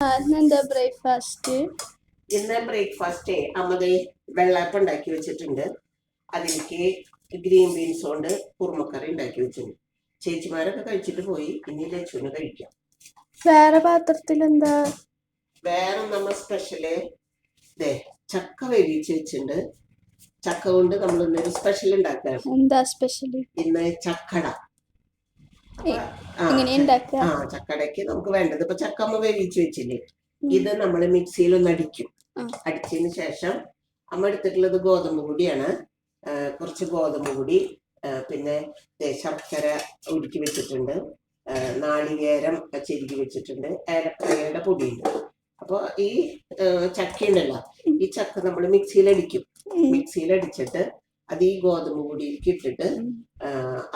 എന്താ ബ്രേക്ക്ഫാസ്റ്റ്? ഇന്ന് ബ്രേക്ക്ഫാസ്റ്റ്. അമ്മത് വെള്ളാപ്പം ഉണ്ടാക്കി വെച്ചിട്ടുണ്ട്. അതിലേക്ക് ഗ്രീൻ ബീൻസ് കൊണ്ട് കുറുമക്കറി ഉണ്ടാക്കി വെച്ചിട്ടുണ്ട്. ചേച്ചിമാരൊക്കെ കഴിച്ചിട്ട് പോയി. ഇനി ലച്ചുവിന് കഴിക്കാം. വേറെ പാത്രത്തിൽ എന്താ വേറെ നമ്മൾ സ്പെഷ്യൽ ദേ ചക്ക വേവിച്ച് വെച്ചിട്ടുണ്ട്. ചക്ക കൊണ്ട് നമ്മൾ ഇന്നൊരു സ്പെഷ്യൽ ഉണ്ടാക്കാറുണ്ട് എന്താ സ്പെഷ്യൽ ഇന്ന് ചക്കട. ആ, ചക്കടയ്ക്ക് നമുക്ക് വേണ്ടത്. ഇപ്പൊ ചക്ക അമ്മ വേവിച്ച് വെച്ചില്ലേ? ഇത് നമ്മൾ മിക്സിയിൽ ഒന്ന് അടിക്കും. അടിച്ചതിന് ശേഷം അമ്മ എടുത്തിട്ടുള്ളത് ഗോതമ്പ് പൊടിയാണ്. കുറച്ച് ഗോതമ്പ് പൊടി പിന്നെ ശർക്കര ഉരുക്കി വെച്ചിട്ടുണ്ട്. നാളികേരം ചെരുക്കി വെച്ചിട്ടുണ്ട്. ഏലക്കായയുടെ പൊടിയുണ്ട്. അപ്പോൾ ഈ ചക്ക ഉണ്ടല്ലോ ഈ ചക്ക നമ്മൾ മിക്സിയിൽ അടിക്കും. മിക്സിയിൽ അടിച്ചിട്ട് അത് ഈ ഗോതമ്പ് പൊടിയിലേക്ക് ഇട്ടിട്ട്.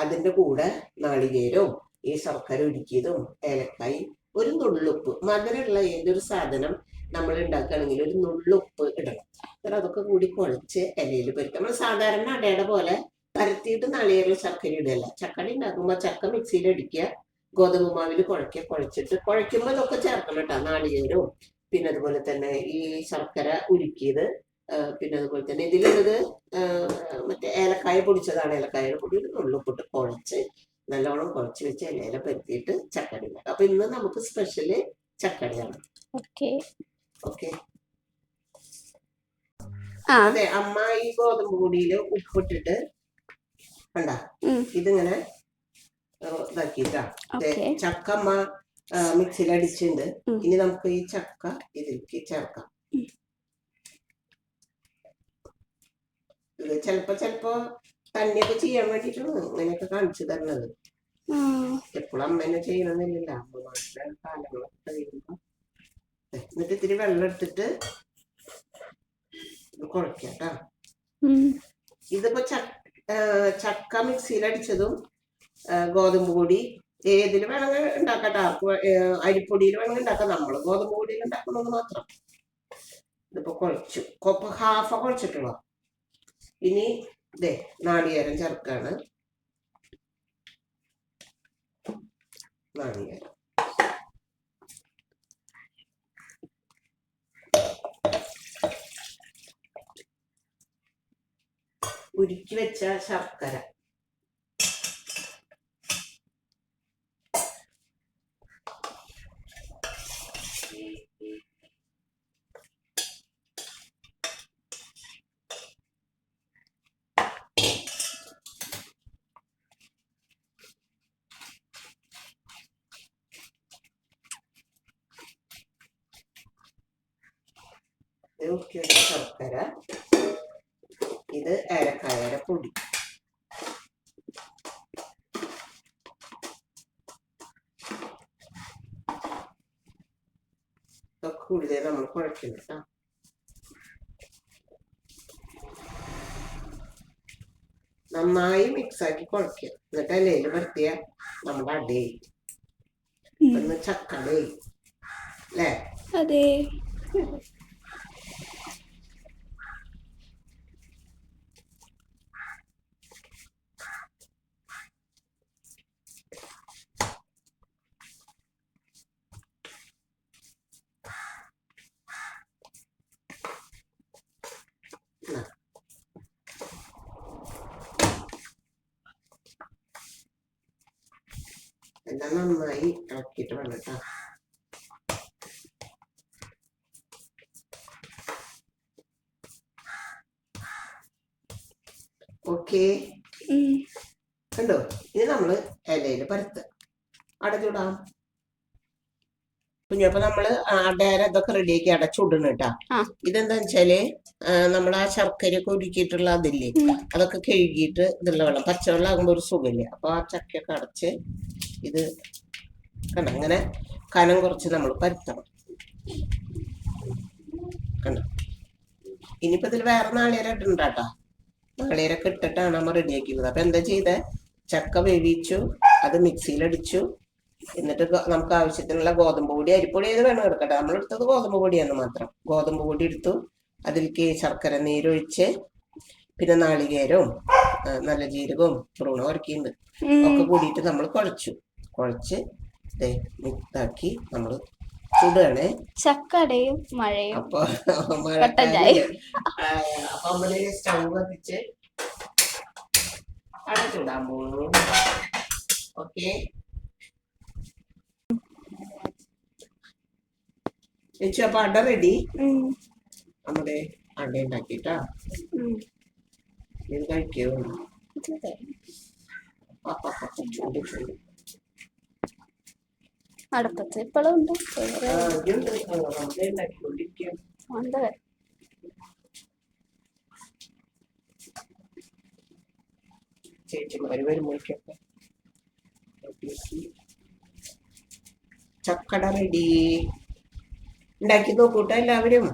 അതിന്റെ കൂടെ നാളികേരവും ഈ ശർക്കര ഉരുക്കിയതും ഏലക്കായി ഒരു നുള്ളുപ്പ് മധുരമുള്ള ഏതൊരു സാധനം നമ്മൾ ഉണ്ടാക്കുകയാണെങ്കിൽ ഒരു നുള്ളുപ്പ് ഇടണം. എന്നിട്ട് അതൊക്കെ കൂടി കുഴച്ച് ഇലയിൽ പരുത്തും നമ്മൾ സാധാരണ അടയുടെ പോലെ പരത്തിയിട്ട് നാളികേരം ശർക്കര ഇടല്ല ചക്കടി ഉണ്ടാക്കുമ്പോൾ ചക്ക മിക്സിയിൽ അടിക്കുക ഗോതമ്പ് മാവിൽ കുഴക്കുക കുഴച്ചിട്ട് കുഴയ്ക്കുമ്പോൾ ഇതൊക്കെ ചേർക്കണം കേട്ടോ നാളികേരവും. പിന്നെ അതുപോലെ തന്നെ ഈ ശർക്കര ഉരുക്കിയത് പിന്നെ അതുപോലെ തന്നെ ഇതിലുള്ളത് മറ്റേ ഏലക്കായ പൊടിച്ചതാണ്. ഏലക്കായ പൊടി ഒരു നുള്ളുപ്പിട്ട് കുഴച്ച് നല്ലോണം കുഴച്ച് വെച്ച് ഇലയില പരത്തിയിട്ട് ചക്കടി ഉണ്ടാക്കാം അപ്പൊ ഇന്ന് നമുക്ക് സ്പെഷ്യൽ ചക്കടിയാണ് ഓക്കെ. അതെ അമ്മ ഈ ഗോതമ്പ് പൊടിയിൽ ഉപ്പിട്ടിട്ട് കണ്ട. ഇതിങ്ങനെ ഇതാക്കിട്ടാ ദേ, ചക്ക അമ്മ മിക്സിയിൽ അടിച്ചിട്ടുണ്ട് ഇനി നമുക്ക് ഈ ചക്ക ഇതിലേക്ക് ചേർക്കാം. ഇത് ചെലപ്പോ ചെലപ്പോ തന്നെയൊക്കെ ചെയ്യാൻ വേണ്ടിട്ടാണ് അങ്ങനെയൊക്കെ കാണിച്ചു തരുന്നത് എപ്പോഴും അമ്മേനെ ചെയ്യണമെന്നില്ല അമ്മമാരുടെ കാലങ്ങളൊക്കെ കഴിയുമ്പോ. എന്നിട്ട് ഇത്തിരി വെള്ളം എടുത്തിട്ട് ഇത് കുഴക്കാം ഇതിപ്പോ ചക്ക മിക്സിയിൽ അടിച്ചതും ഗോതമ്പ് പൊടി ഏതിൽ വേണമെങ്കിൽ ഉണ്ടാക്കട്ടെ അരിപ്പൊടിയിൽ വേണമെങ്കിൽ ഉണ്ടാക്കാം. നമ്മൾ ഗോതമ്പ് പൊടിയിൽ ഉണ്ടാക്കണമെന്ന് മാത്രം. ഇതിപ്പോ കുഴച്ചു. കൊപ്പ ഹാഫ കുഴച്ചിട്ടുള്ളൂ. ഇനി ഇതേ നാളികേരം ചേർക്കാണ്. നാളികേരം. ഉരുക്കി വെച്ച ശർക്കര. വെച്ച ശർക്കര. ഇത് ഏലക്കായയുടെ പൊടി. ഇതൊക്കെ കൂടി നമ്മൾ കുഴക്കുന്നു കേട്ടോ. നന്നായി മിക്സ് ആക്കി കുഴക്കുക എന്നിട്ട് അല്ലേ വരുത്തിയ നമ്മുടെ അടയായി. ഒന്ന് ചക്കടയായി അല്ലേ? അതെ. എല്ലാം നന്നായി ഇളക്കിയിട്ട് വേണം കേട്ടോ. ഓക്കെ. കണ്ടോ? ഇനി നമ്മൾ ഇലയിൽ പരത്തുക അടച്ചിടാം കുഞ്ഞപ്പ നമ്മൾ അടയാര ഇതൊക്കെ റെഡിയാക്കി അടച്ചുവിടണം കേട്ടാ. ഇതെന്താ വെച്ചാൽ നമ്മൾ ആ ശർക്കര ഒക്കെ ഉരുക്കിയിട്ടുള്ള അതില്ലേ. അതൊക്കെ കഴുകിയിട്ട് ഇതുള്ള വെള്ളം. പച്ചവെള്ളം ആകുമ്പോ ഒരു സുഖമില്ല. അപ്പൊ ആ ചക്കയൊക്കെ അടച്ച് ഇത് കണ്ട? ഇങ്ങനെ കനം കുറച്ച് നമ്മൾ പരത്തണം. കണ്ട? ഇനിയിപ്പോ ഇതിൽ വേറെ നാളികേരം ഇടണ്ടാട്ടാ നാളികേരൊക്കെ ഇട്ടിട്ടാണ് നമ്മൾ റെഡിയാക്കിയത് അപ്പൊ എന്താ ചെയ്തേ? ചക്ക വേവിച്ചു അത് മിക്സിയിലടിച്ചു. എന്നിട്ട് നമുക്ക് ആവശ്യത്തിനുള്ള ഗോതമ്പ് പൊടി അരിപ്പൊടി ഏത് വേണം എടുക്കട്ടെ. നമ്മൾ എടുത്തത് ഗോതമ്പ് പൊടിയാണ് മാത്രം. ഗോതമ്പ് പൊടി എടുത്തു. അതിലേക്ക് ശർക്കര നീരൊഴിച്ച് പിന്നെ നാളികേരവും നല്ല ജീരകവും ഭ്രൂണം ഉറക്കിയുണ്ട് ഒക്കെ കൂടിയിട്ട് നമ്മൾ കുഴച്ചു. കുഴച്ച് ഇതാക്കി നമ്മൾ ചുടുകയാണേ ചക്കടയും മഴയും അപ്പൊ. ആ, അപ്പൊ നമ്മൾ സ്റ്റൗ കത്തിച്ച് അട ചൂടാൻ പോകുന്നു ഓക്കെ. ചേച്ചി അപ്പൊ അട റെഡി. നമ്മുടെ അട ഉണ്ടാക്കിട്ടാ. ഇത് കഴിക്കോ. ചൂട് ചൂട്. അടുപ്പത്ത്. ഇപ്പോഴും ഉണ്ട് ഉണ്ട്. ചേച്ചിമാര് വരുമ്പോഴേക്കൊക്കെ ചക്കട റെഡി ഉണ്ടാക്കി നോക്കൂട്ടോ എല്ലാവരും.